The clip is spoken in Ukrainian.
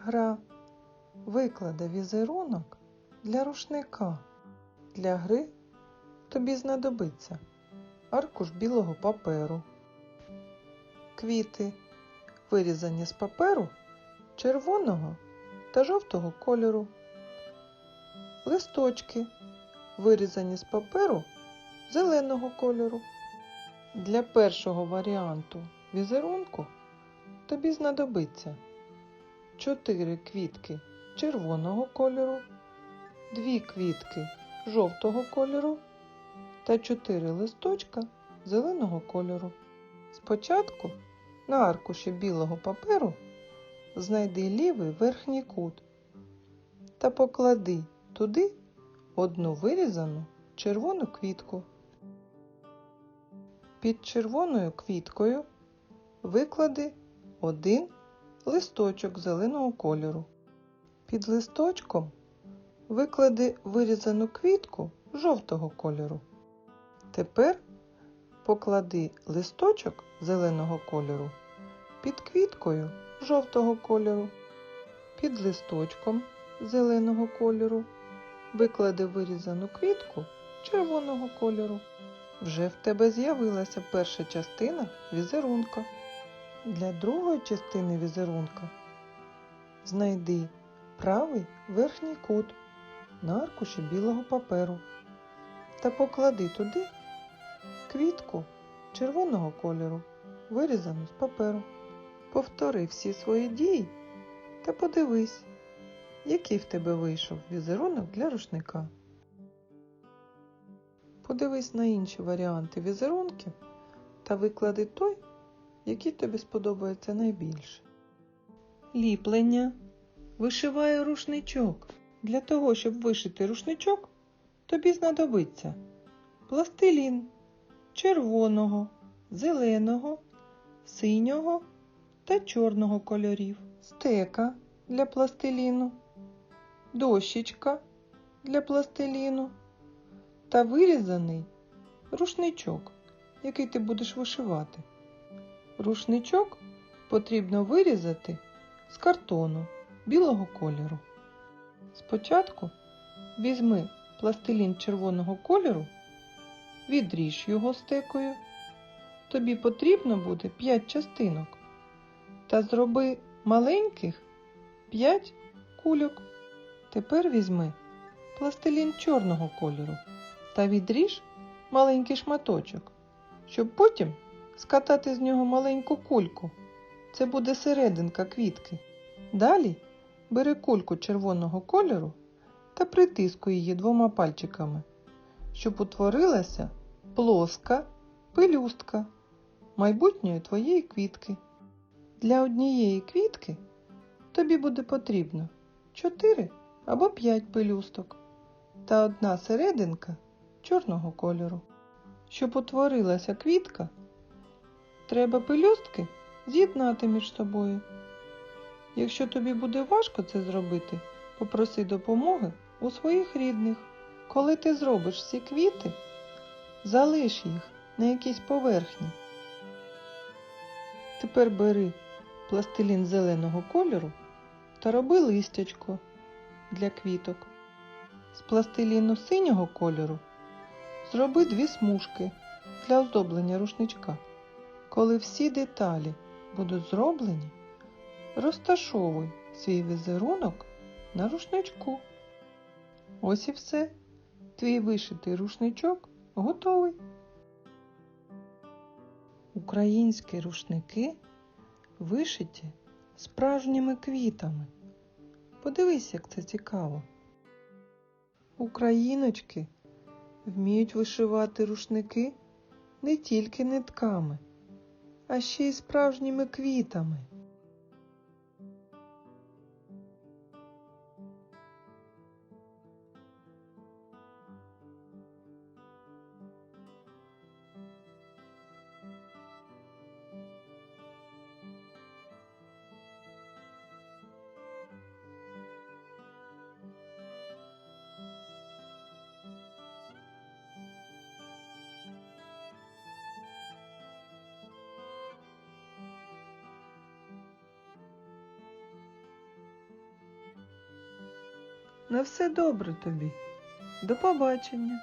Гра викладе візерунок для рушника. Для гри тобі знадобиться аркуш білого паперу, квіти, вирізані з паперу червоного та жовтого кольору, листочки, вирізані з паперу зеленого кольору. Для першого варіанту візерунку тобі знадобиться 4 квітки червоного кольору, 2 квітки жовтого кольору та 4 листочка зеленого кольору. Спочатку на аркуші білого паперу знайди лівий верхній кут та поклади туди одну вирізану червону квітку. Під червоною квіткою виклади один листочок зеленого кольору. Під листочком виклади вирізану квітку жовтого кольору. Тепер поклади листочок зеленого кольору під квіткою жовтого кольору. Під листочком зеленого кольору виклади вирізану квітку червоного кольору. Вже в тебе з'явилася перша частина візерунка. Для другої частини візерунка знайди правий верхній кут на аркуші білого паперу та поклади туди квітку червоного кольору, вирізану з паперу. Повтори всі свої дії та подивись, який в тебе вийшов візерунок для рушника. Подивись на інші варіанти візерунків та виклади той, який тобі сподобається найбільше. Ліплення. Вишиваю рушничок. Для того, щоб вишити рушничок, тобі знадобиться пластилін червоного, зеленого, синього та чорного кольорів, стека для пластиліну, дощечка для пластиліну та вирізаний рушничок, який ти будеш вишивати. Рушничок потрібно вирізати з картону білого кольору. Спочатку візьми пластилін червоного кольору, відріж його стекою. Тобі потрібно буде 5 частинок та зроби маленьких 5 кульок. Тепер візьми пластилін чорного кольору та відріж маленький шматочок, щоб потім скатати з нього маленьку кульку. Це буде серединка квітки. Далі бери кульку червоного кольору та притискуй її двома пальчиками, щоб утворилася плоска пелюстка майбутньої твоєї квітки. Для однієї квітки тобі буде потрібно 4 або 5 пелюсток та одна серединка чорного кольору. Щоб утворилася квітка, треба пелюстки з'єднати між собою. Якщо тобі буде важко це зробити, попроси допомоги у своїх рідних. Коли ти зробиш всі квіти, залиш їх на якійсь поверхні. Тепер бери пластилін зеленого кольору та роби листячко для квіток. З пластиліну синього кольору зроби дві смужки для оздоблення рушничка. Коли всі деталі будуть зроблені, розташовуй свій візерунок на рушничку. Ось і все. Твій вишитий рушничок готовий. Українські рушники вишиті справжніми квітами. Подивись, як це цікаво. Україночки вміють вишивати рушники не тільки нитками, а ще й справжніми квітами. На все добре тобі. До побачення.